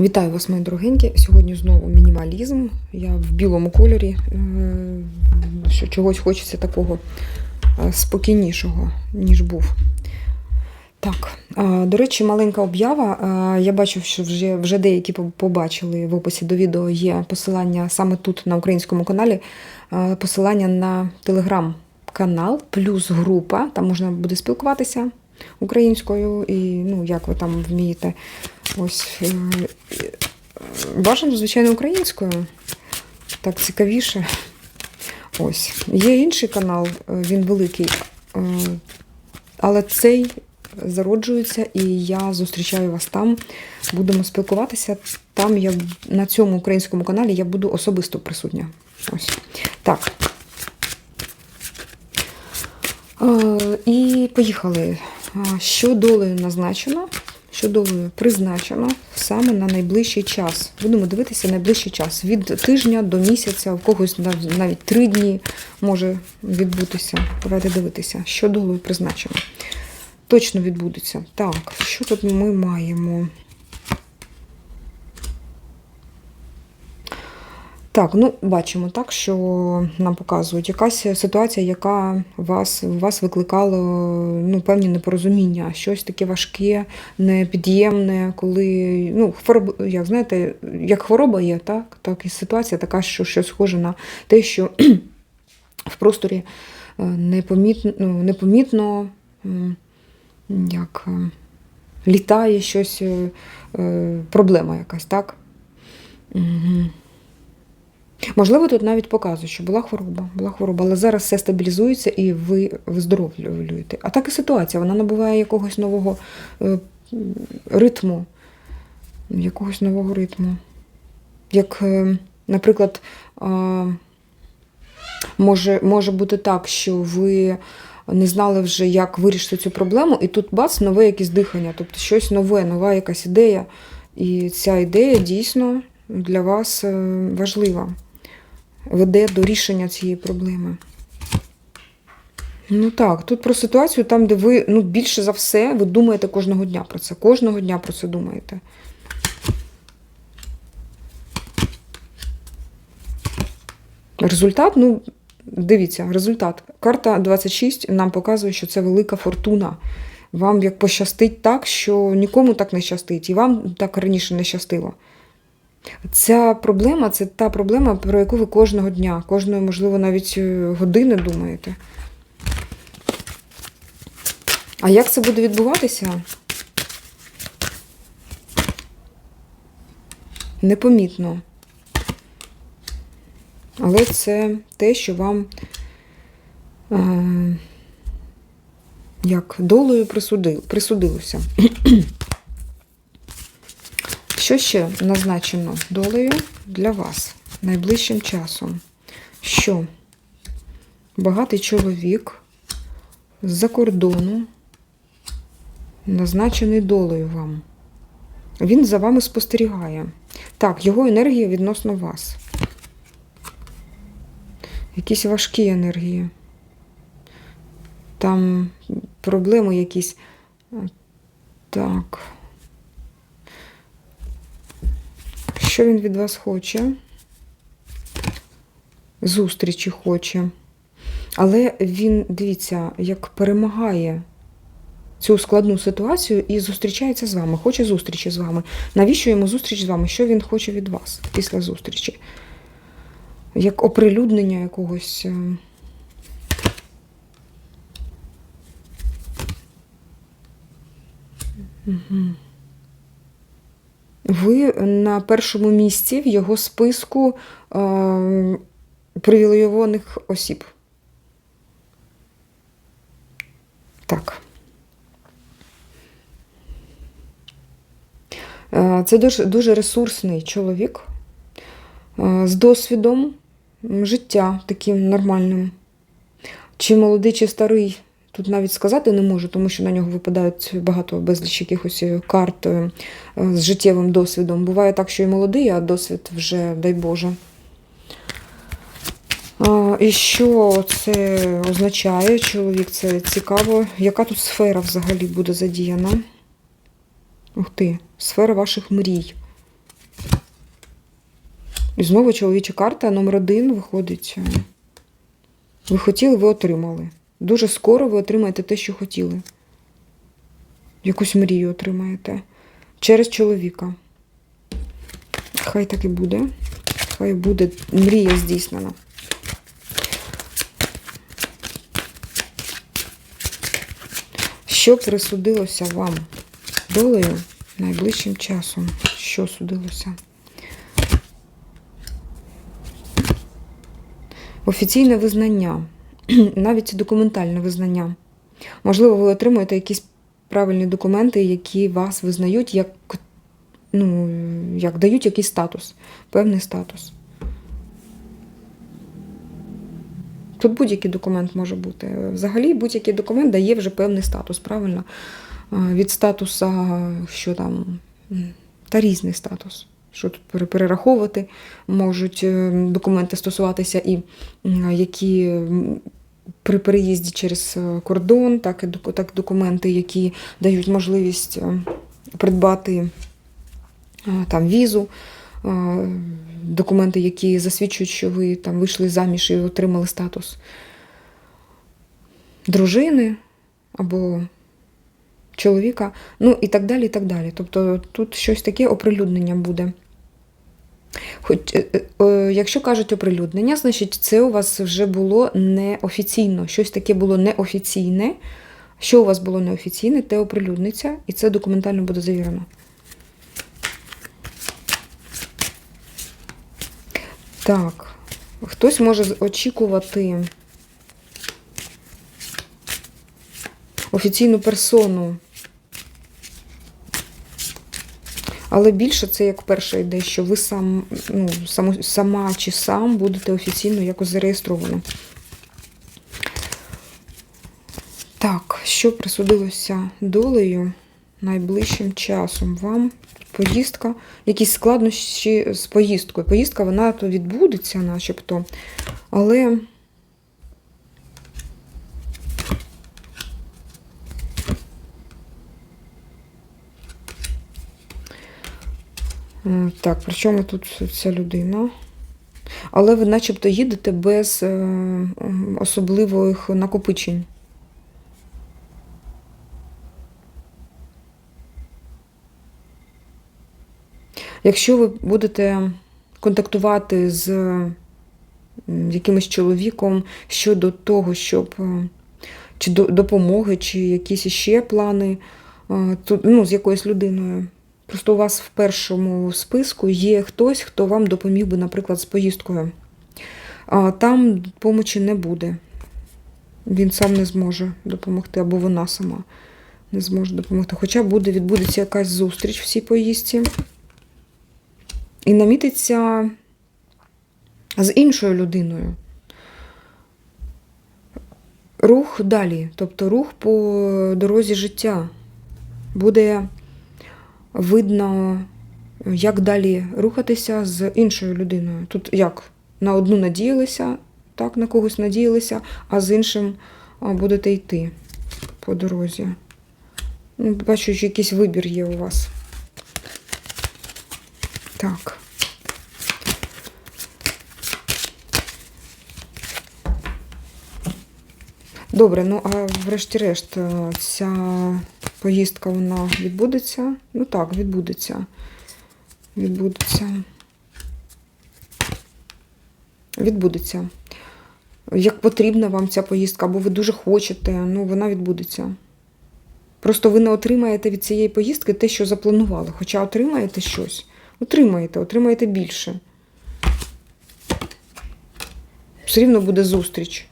Вітаю вас, мої дорогенькі. Сьогодні знову мінімалізм. Я в білому кольорі. е, Що чогось хочеться такого е, спокійнішого, ніж був. Так, до речі, маленька об'ява. Я бачу, що вже, вже деякі побачили в описі до відео є посилання саме тут на українському каналі, е, посилання на телеграм-канал, плюс група. Там можна буде спілкуватися українською і ну, як ви там вмієте. Ось е, бажано, звичайно, українською. Так цікавіше. Ось. Є інший канал, е, він великий, е, але цей зароджується, і я зустрічаю вас там. Будемо спілкуватися. Там я на цьому українському каналі я буду особисто присутня. Ось. Так. І поїхали. Що долею назначено? Що долею призначено саме на найближчий час. Будемо дивитися найближчий час. Від тижня до місяця, в когось навіть три дні може відбутися. Давайте дивитися, що долею призначено. Точно відбудеться. Так, що тут ми маємо? Так, ну бачимо так, що нам показують якась ситуація, яка вас, вас викликала ну, певні непорозуміння, щось таке важке, непід'ємне, коли ну, хвороб, як знаєте, як хвороба є, так, так і ситуація така, що щось схоже на те, що в просторі е, непомітно, ну, непомітно як е, літає щось, е, проблема якась, так? Угу. Можливо, тут навіть показує, що була хвороба, була хвороба, але зараз все стабілізується і ви виздоровлюєте. А так і ситуація, вона набуває якогось нового е, ритму, якогось нового ритму. Як, е, наприклад, може, може бути так, що ви не знали вже, як вирішити цю проблему, і тут бац, нове якесь дихання, тобто щось нове, нова якась ідея. І ця ідея дійсно для вас е, важлива веде до рішення цієї проблеми. Ну так, тут про ситуацію, там, де ви ну, більше за все, ви думаєте кожного дня про це. Кожного дня про це думаєте. Результат, ну, дивіться, результат. Карта 26 нам показує, що це велика фортуна. Вам як пощастить так, що нікому так не щастить, і вам так раніше не щастило. Ця проблема це та проблема, про яку ви кожного дня, кожної, можливо, навіть е, години думаєте. А як це буде відбуватися? Непомітно. Але це те, що вам е, як долею присудилося. Що ще назначено долею для вас найближчим часом? Що багатий чоловік з-за кордону назначений долею вам. Він за вами спостерігає. Так, його енергія відносно вас. Якісь важкі енергії. Там проблеми якісь. Так. Що він від вас хоче? Зустрічі хоче. Але він, дивіться, як перемагає цю складну ситуацію і зустрічається з вами, хоче зустрічі з вами. Навіщо йому зустріч з вами? Що він хоче від вас після зустрічі? Як оприлюднення якогось. Угу. Ви на першому місці в його списку е, привілейованих осіб. Так. Е, Це дуже, дуже ресурсний чоловік е, з досвідом життя таким нормальним. Чи молодий, чи старий, тут навіть сказати не можу, тому що на нього випадають багато безліч якихось е, карт е, з життєвим досвідом. Буває так, що і молодий, а досвід вже, дай Боже. І що це означає, чоловік? Це цікаво. Яка тут сфера взагалі буде задіяна? Ух ти, сфера ваших мрій. І знову чоловіча карта номер один виходить. Ви хотіли, ви отримали. Дуже скоро ви отримаєте те, що хотіли. Якусь мрію отримаєте. Через чоловіка. Хай так і буде. Хай буде мрія здійснена. Що присудилося вам долею найближчим часом? Що судилося? Офіційне визнання, навіть документальне визнання. Можливо, ви отримуєте якісь правильні документи, які вас визнають як, ну, як дають якийсь статус, певний статус. Тут будь-який документ може бути. Взагалі, будь-який документ дає вже певний статус, правильно? Від статуса, що там, та різний статус. Що тут перераховувати можуть е, документи стосуватися і які при переїзді через е, кордон, так і так документи, які дають можливість е, придбати там візу, документи, які засвідчують, що ви там вийшли заміж і отримали статус дружини або чоловіка, ну і так далі. і так далі. Тобто тут щось таке оприлюднення буде. Хоч, е, е, е, якщо кажуть оприлюднення, значить це у вас вже було неофіційно. Щось таке було неофіційне. Що у вас було неофіційне, те оприлюдниться, і це документально буде завірено. Так, хтось може очікувати офіційну персону. Але більше це як перше йде, що ви сам, ну, сама чи сам будете офіційно якось зареєстровані. Так, що присудилося долею найближчим часом вам? Поїздка, якісь складнощі з поїздкою. Поїздка вона то відбудеться, начебто, але. Так, при чому тут ця людина? Але ви начебто їдете без е, особливих накопичень. Якщо ви будете контактувати з якимось чоловіком щодо того, щоб е, чи допомоги, чи якісь ще плани, е, ну, з якоюсь людиною. Просто у вас в першому списку є хтось, хто вам допоміг би, наприклад, з поїздкою. А там допомочі не буде. Він сам не зможе допомогти, або вона сама не зможе допомогти. Хоча буде, відбудеться якась зустріч в цій поїздці. І намітиться з іншою людиною. Рух далі, тобто рух по дорозі життя. Буде видно, як далі рухатися з іншою людиною. Тут як на одну надіялися, так, на когось надіялися, а з іншим будете йти по дорозі. Ну, Бачу, що якийсь вибір є у вас. Так. Добре, ну а врешті-решт, е, ця поїздка вона відбудеться? Ну так, відбудеться. Відбудеться. Відбудеться. Як потрібна вам ця поїздка, або ви дуже хочете, ну вона відбудеться. Просто ви не отримаєте від цієї поїздки те, що запланували. Хоча отримаєте щось. Отримаєте, отримаєте більше. Все рівно буде зустріч.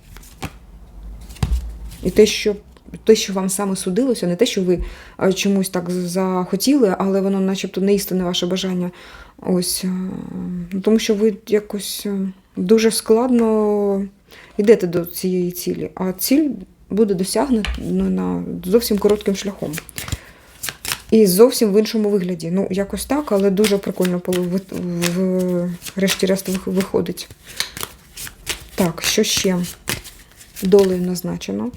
І те, що, те, що вам саме судилося, не те, що ви е, чомусь так захотіли, але воно начебто не істинне ваше бажання. Ось, е, ну, тому що ви якось е, дуже складно йдете до цієї цілі, а ціль буде досягнена зовсім коротким шляхом. І зовсім в іншому вигляді. Ну, якось так, але дуже прикольно врешті-решт виходить. Так, що ще? Долею назначено.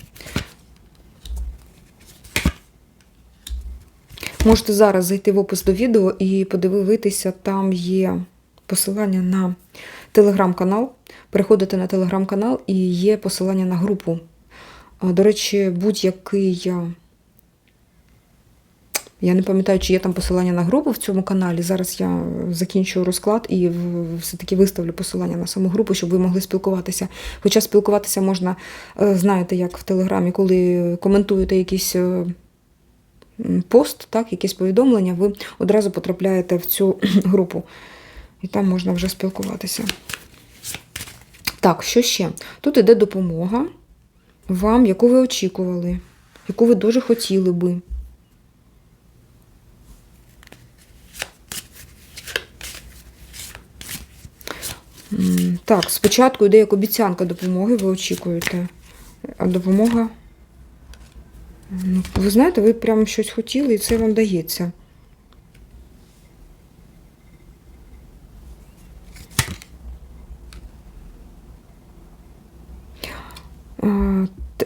Можете зараз зайти в опис до відео і подивитися, там є посилання на телеграм-канал. Переходите на телеграм-канал і є посилання на групу. До речі, будь-який. Я не пам'ятаю, чи є там посилання на групу в цьому каналі. Зараз я закінчую розклад і все-таки виставлю посилання на саму групу, щоб ви могли спілкуватися. Хоча спілкуватися можна, е, знаєте, як в Телеграмі, коли коментуєте якийсь е, пост, так, якісь повідомлення, ви одразу потрапляєте в цю групу. І там можна вже спілкуватися. Так, що ще? Тут іде допомога вам, яку ви очікували, яку ви дуже хотіли би. Так, спочатку йде як обіцянка допомоги, ви очікуєте. А допомога. Ви знаєте, ви прямо щось хотіли, і це вам дається.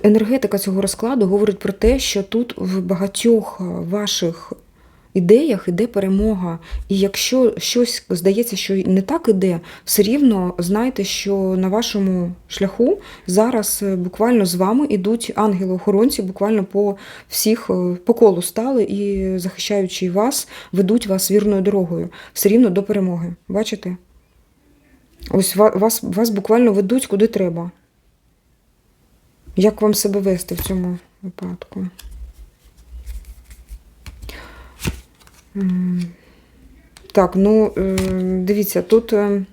Енергетика цього розкладу говорить про те, що тут в багатьох ваших ідеях іде перемога. І якщо щось здається, що не так іде, все рівно знайте, що на вашому шляху зараз е, буквально з вами ідуть ангели-охоронці, буквально по всіх е, по колу стали і, захищаючи вас, ведуть вас вірною дорогою, все рівно до перемоги. Бачите? Ось вас, вас буквально ведуть куди треба. Як вам себе вести в цьому випадку? Так, ну е, дивіться, тут е,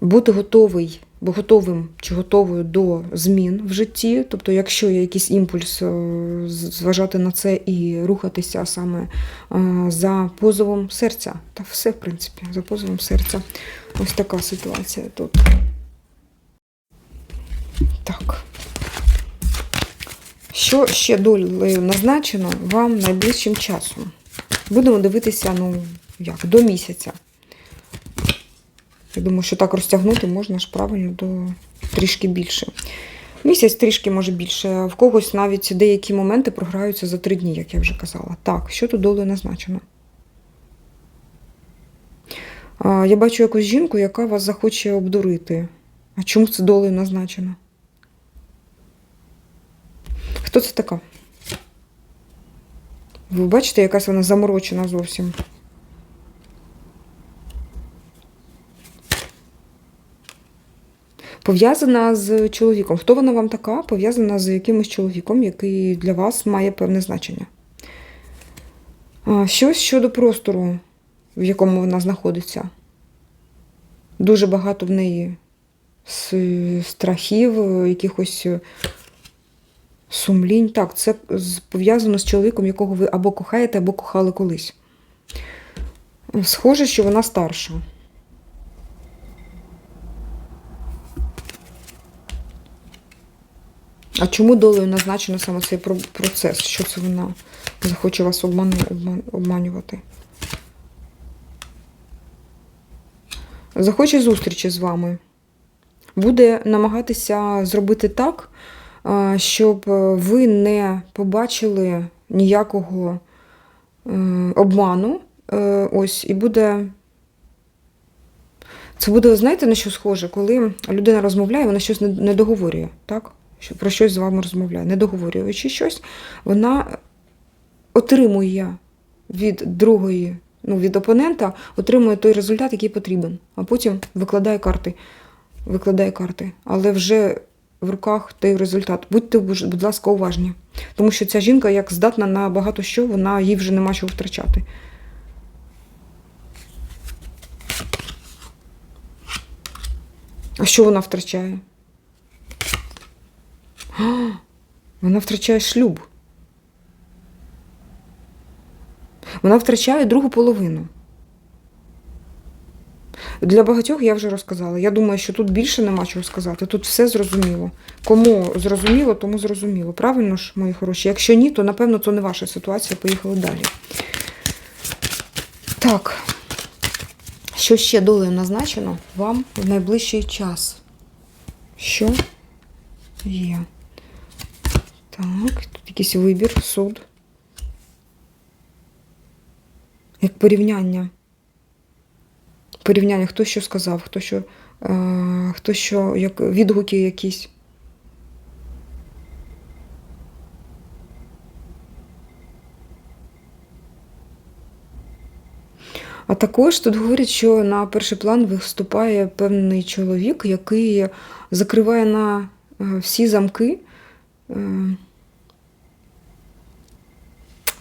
бути готовий, бо готовим чи готовою до змін в житті. Тобто, якщо є якийсь імпульс, е, зважати на це і рухатися саме за позовом серця. Та все, в принципі, за позовом серця. Ось така ситуація тут. Так. Що ще долею назначено вам найближчим часом? Будемо дивитися, ну, як, до місяця. Я думаю, що так розтягнути можна ж правильно до трішки більше. Місяць трішки може більше, в когось навіть деякі моменти програються за три дні, як я вже казала. Так, що тут долею назначено? Я бачу якусь жінку, яка вас захоче обдурити. А чому це долею назначено? Хто це така? Ви бачите, якась вона заморочена зовсім. Пов'язана з чоловіком. Хто вона вам така? Пов'язана з якимось чоловіком, який для вас має певне значення. Щось щодо простору, в якому вона знаходиться. Дуже багато в неї страхів, якихось сумлінь. Так, це пов'язано з чоловіком, якого ви або кохаєте, або кохали колись. Схоже, що вона старша. А чому долею назначено саме цей процес? Що це вона захоче вас обману, обман, обманювати? Захоче зустрічі з вами. Буде намагатися зробити так, щоб е, ви не побачили ніякого е, обману. Е, Ось, і буде. Це буде, знаєте, на що схоже, коли людина розмовляє, вона щось не- договорює, так? Про щось з вами розмовляє. Не договорюючи щось, вона отримує від другої, ну, від опонента, отримує той результат, який потрібен, а потім викладає карти. Викладає карти. Але вже в руках той результат. Будьте, будь ласка, уважні. Тому що ця жінка, як здатна на багато що, вона їй вже нема чого втрачати. А що вона втрачає? А, Вона втрачає шлюб. Вона втрачає другу половину. Для багатьох я вже розказала. Я думаю, що тут більше нема чого сказати. Тут все зрозуміло. Кому зрозуміло, тому зрозуміло. Правильно ж, мої хороші? Якщо ні, то напевно це не ваша ситуація. Поїхали далі. Так. Що ще долею назначено вам в найближчий час? Що є? Так, тут якийсь вибір, суд. Як порівняння. Порівняння, хто що сказав, хто що, е, хто що як, відгуки якісь. А також тут говорять, що на перший план виступає певний чоловік, який закриває на е, всі замки е,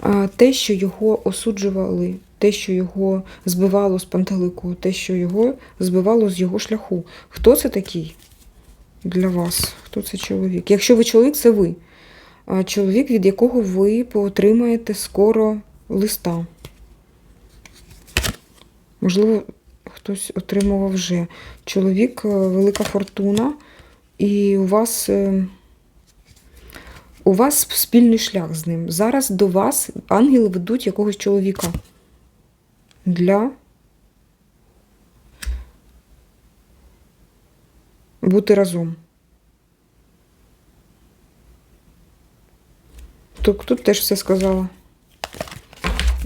е, те, що його осуджували, те, що його збивало з пантелику, те, що його збивало з його шляху. Хто це такий для вас? Хто це чоловік? Якщо ви чоловік, це ви. Чоловік, від якого ви поотримаєте скоро листа. Можливо, хтось отримував вже. Чоловік, е, велика фортуна, і у вас, е, у вас спільний шлях з ним. Зараз до вас ангели ведуть якогось чоловіка. Для бути разом. Тут, тут теж все сказала.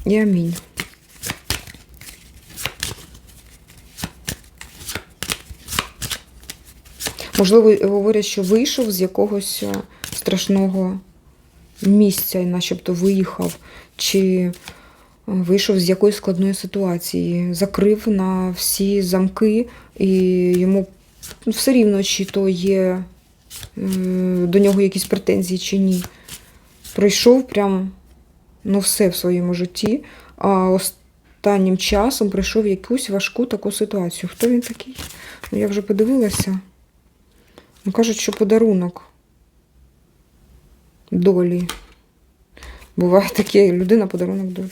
І амінь. Можливо, говорять, що вийшов з якогось е, страшного місця, і начебто виїхав, чи вийшов з якоїсь складної ситуації, закрив на всі замки, і йому все рівно, чи то є е, до нього якісь претензії, чи ні. Пройшов прям ну, все в своєму житті, а останнім часом прийшов в якусь важку таку ситуацію. Хто він такий? Ну, я вже подивилася. Ну, кажуть, що подарунок долі. Буває таке, людина подарунок долі.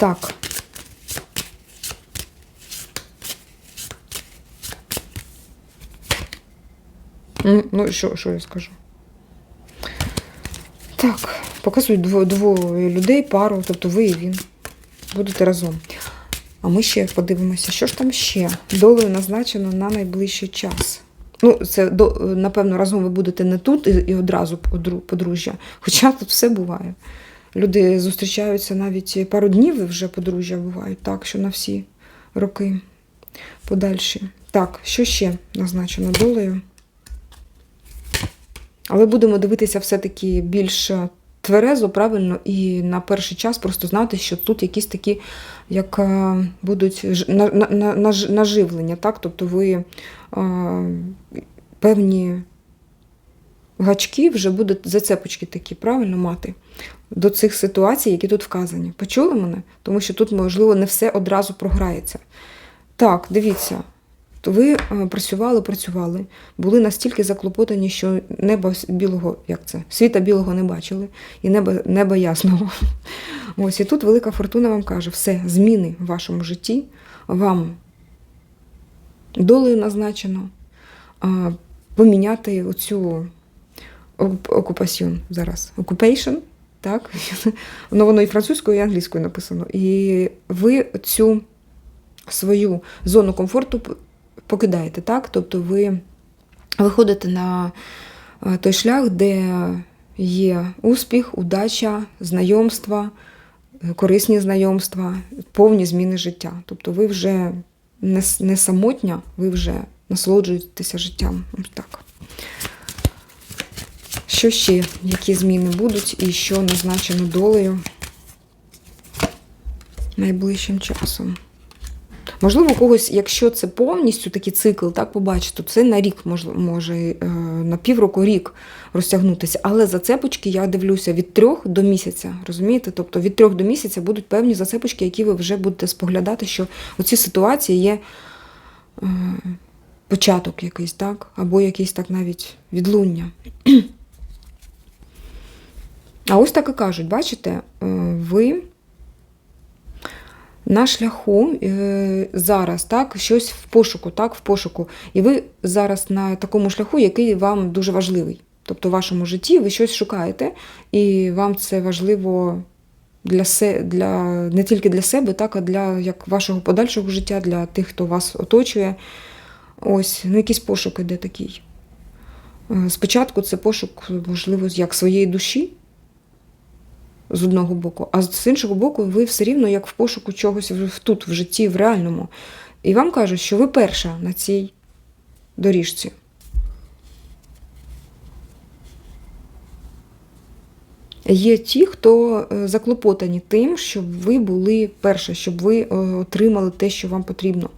Так. Ну, що, що я скажу? Так, показують дво, двоє людей, пару, тобто ви і він. Будете разом. А ми ще подивимося, що ж там ще долею назначено на найближчий час. Ну, це напевно разом ви будете не тут і одразу подружжя. Хоча тут все буває. Люди зустрічаються навіть пару днів вже подружжя бувають, так, що на всі роки подальші. Так, що ще назначено долею? Але будемо дивитися все-таки більш тверезо, правильно, і на перший час просто знати, що тут якісь такі, як е, будуть наживлення, так? Тобто ви е, певні гачки вже будуть зацепочки такі, правильно мати до цих ситуацій, які тут вказані. Почули мене? Тому що тут, можливо, не все одразу програється. Так, дивіться. Ви е, працювали, працювали, були настільки заклопотані, що неба білого, як це, світа білого не бачили, і неба, неба ясного. Ось і тут велика фортуна вам каже: все, зміни в вашому житті вам долею назначено поміняти оцю окупаціон зараз. Occupation, так? Ну, воно і французькою, і англійською написано. І ви цю свою зону комфорту покидаєте, так? Тобто ви виходите на е, той шлях, де є успіх, удача, знайомства, корисні знайомства, повні зміни життя. Тобто ви вже не, самотня, ви вже насолоджуєтеся життям. Так. Що ще, які зміни будуть і що назначено долею найближчим часом? Можливо, когось, якщо це повністю такий цикл, так побачити, то це на рік може е, на півроку рік розтягнутися. Але зацепочки я дивлюся від трьох до місяця. Розумієте? Тобто від трьох до місяця будуть певні зацепочки, які ви вже будете споглядати, що оці ситуації є е, початок якийсь, так? Або якийсь так навіть відлуння. А ось так і кажуть, бачите, е, ви на шляху е, зараз, так, щось в пошуку, так, в пошуку. І ви зараз на такому шляху, який вам дуже важливий. Тобто в вашому житті ви щось шукаєте, і вам це важливо для се, для, не тільки для себе, так, а для як вашого подальшого життя, для тих, хто вас оточує. Ось, ну, якийсь пошук іде такий. Е, Спочатку це пошук, можливо, як своєї душі. З одного боку, а з іншого боку, ви все рівно як в пошуку чогось тут, в житті, в реальному. І вам кажуть, що ви перша на цій доріжці. Є ті, хто е, заклопотані тим, щоб ви були перша, щоб ви е, отримали те, що вам потрібно.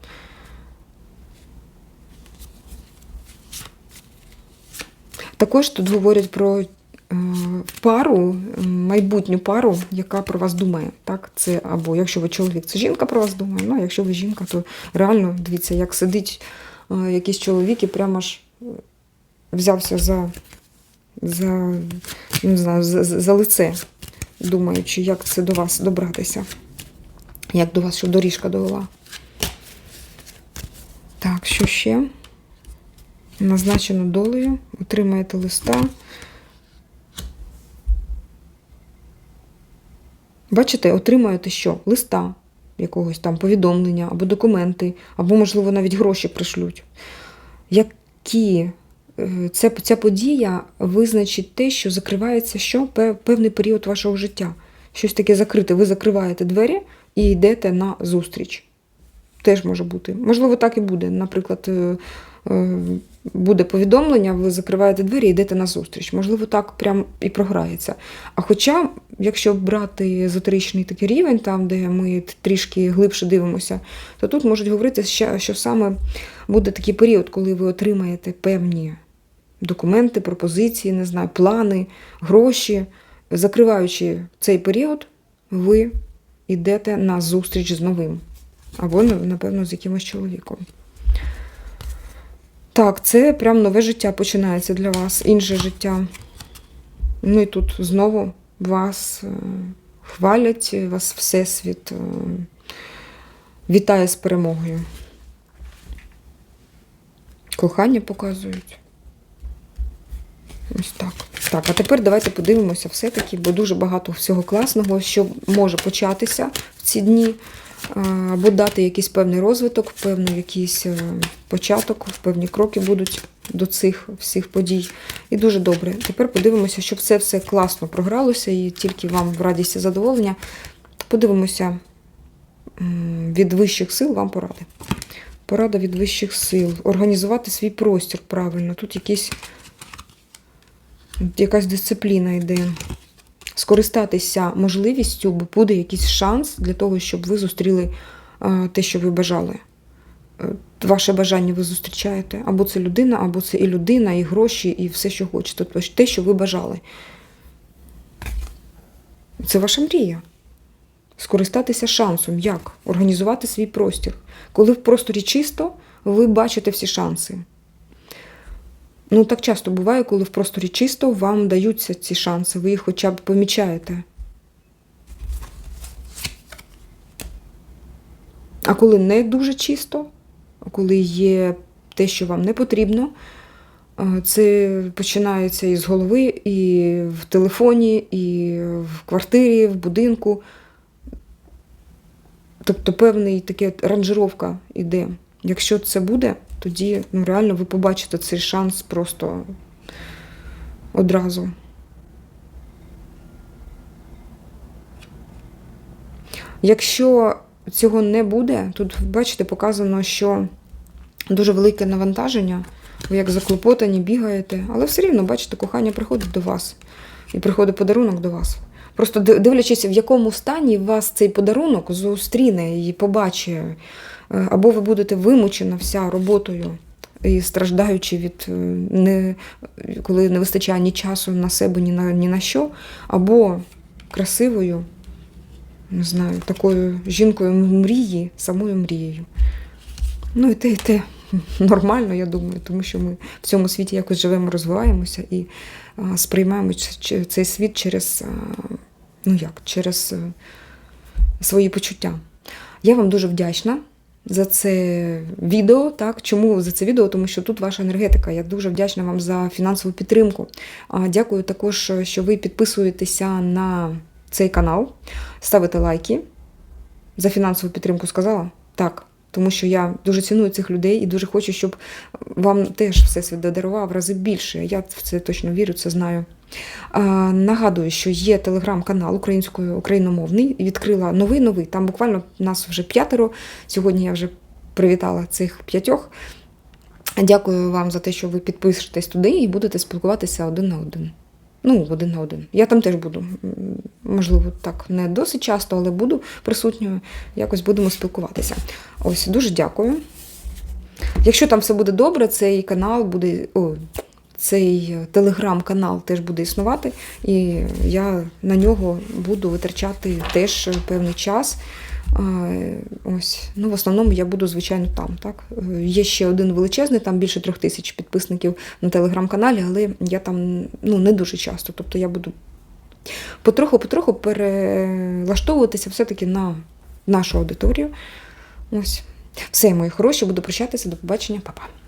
Також тут говорять про пару, е, майбутню пару, яка про вас думає. Так? Це або якщо ви чоловік, це жінка про вас думає. Ну, а якщо ви жінка, то реально дивіться, як сидить е, якийсь чоловік і прямо ж е, взявся за, за, не знаю, за за лице, думаючи, як це до вас добратися, як до вас, щоб доріжка довела. Так, що ще? Назначено долею, отримаєте листа. Бачите, отримаєте що? Листа якогось там повідомлення, або документи, або, можливо, навіть гроші пришлють. Які е, це, ця подія визначить те, що закривається що? Певний період вашого життя. Щось таке закрите. Ви закриваєте двері і йдете на зустріч. Теж може бути. Можливо, так і буде. Наприклад, е, буде повідомлення, ви закриваєте двері і йдете на зустріч. Можливо, так прям і програється. А хоча, якщо брати езотеричний такий рівень, там, де ми трішки глибше дивимося, то тут можуть говорити, що саме буде такий період, коли ви отримаєте певні документи, пропозиції, не знаю, плани, гроші. Закриваючи цей період, ви йдете на зустріч з новим. Або, напевно, з якимось чоловіком. Так, це прям нове життя починається для вас, інше життя. Ну і тут знову вас е, хвалять, вас Всесвіт е, вітає з перемогою. Кохання показують. Ось так. Так, а тепер давайте подивимося все-таки, бо дуже багато всього класного, що може початися в ці дні, або дати якийсь певний розвиток, певний якийсь е, початок, певні кроки будуть до цих всіх подій. І дуже добре. Тепер подивимося, щоб це все класно програлося і тільки вам в радість і задоволення. Подивимося від вищих сил вам поради. Порада від вищих сил. Організувати свій простір правильно. Тут якісь якась дисципліна йде. Скористатися можливістю, бо буде якийсь шанс для того, щоб ви зустріли е, те, що ви бажали. Е, Ваше бажання ви зустрічаєте. Або це людина, або це і людина, і гроші, і все, що хочете. Тобто те, що ви бажали. Це ваша мрія. Скористатися шансом. Як? Організувати свій простір. Коли в просторі чисто, ви бачите всі шанси. Ну, так часто буває, коли в просторі чисто, вам даються ці шанси, ви їх хоча б помічаєте. А коли не дуже чисто, коли є те, що вам не потрібно, е, це починається із голови, і в телефоні, і в квартирі, в будинку. Тобто певний таке ранжировка йде. Якщо це буде, тоді ну, реально ви побачите цей шанс просто одразу. Якщо цього не буде, тут, бачите, показано, що дуже велике навантаження, ви як заклопотані, бігаєте, але все рівно, бачите, кохання приходить до вас і приходить подарунок до вас. Просто дивлячись, в якому стані вас цей подарунок зустріне і побачить, або ви будете вимучена вся роботою і страждаючи від е, не, коли не вистачає ні часу на себе, ні на, ні на що, або красивою, не знаю, такою жінкою мрії, самою мрією. Ну і те, і те нормально, я думаю, тому що ми в цьому світі якось живемо, розвиваємося і а, сприймаємо цей світ через, а, ну як, через е, свої почуття. Я вам дуже вдячна за це відео. Так? Чому за це відео? Тому що тут ваша енергетика. Я дуже вдячна вам за фінансову підтримку. Дякую також, що ви підписуєтеся на цей канал, ставите лайки. За фінансову підтримку сказала? Так. Тому що я дуже ціную цих людей і дуже хочу, щоб вам теж всесвіт додарував рази більше. Я в це точно вірю, це знаю. Нагадую, що є телеграм-канал українською україномовний. Відкрила новий новий. Там буквально нас вже п'ятеро. Сьогодні я вже привітала цих п'ятьох. Дякую вам за те, що ви підпишетесь туди і будете спілкуватися один на один. Ну, один на один. Я там теж буду. Можливо, так не досить часто, але буду присутньою. Якось будемо спілкуватися. Ось дуже дякую. Якщо там все буде добре, цей канал буде. О, цей е, телеграм-канал теж буде існувати, і я на нього буду витрачати теж певний час. Ось, ну, в основному я буду, звичайно, там. Так? Е, Є ще один величезний, там більше трьох тисяч підписників на телеграм-каналі, але я там ну, не дуже часто. Тобто я буду потроху-потроху перелаштовуватися все-таки на нашу аудиторію. Ось. Все, мої хороші, буду прощатися. До побачення, Па-па.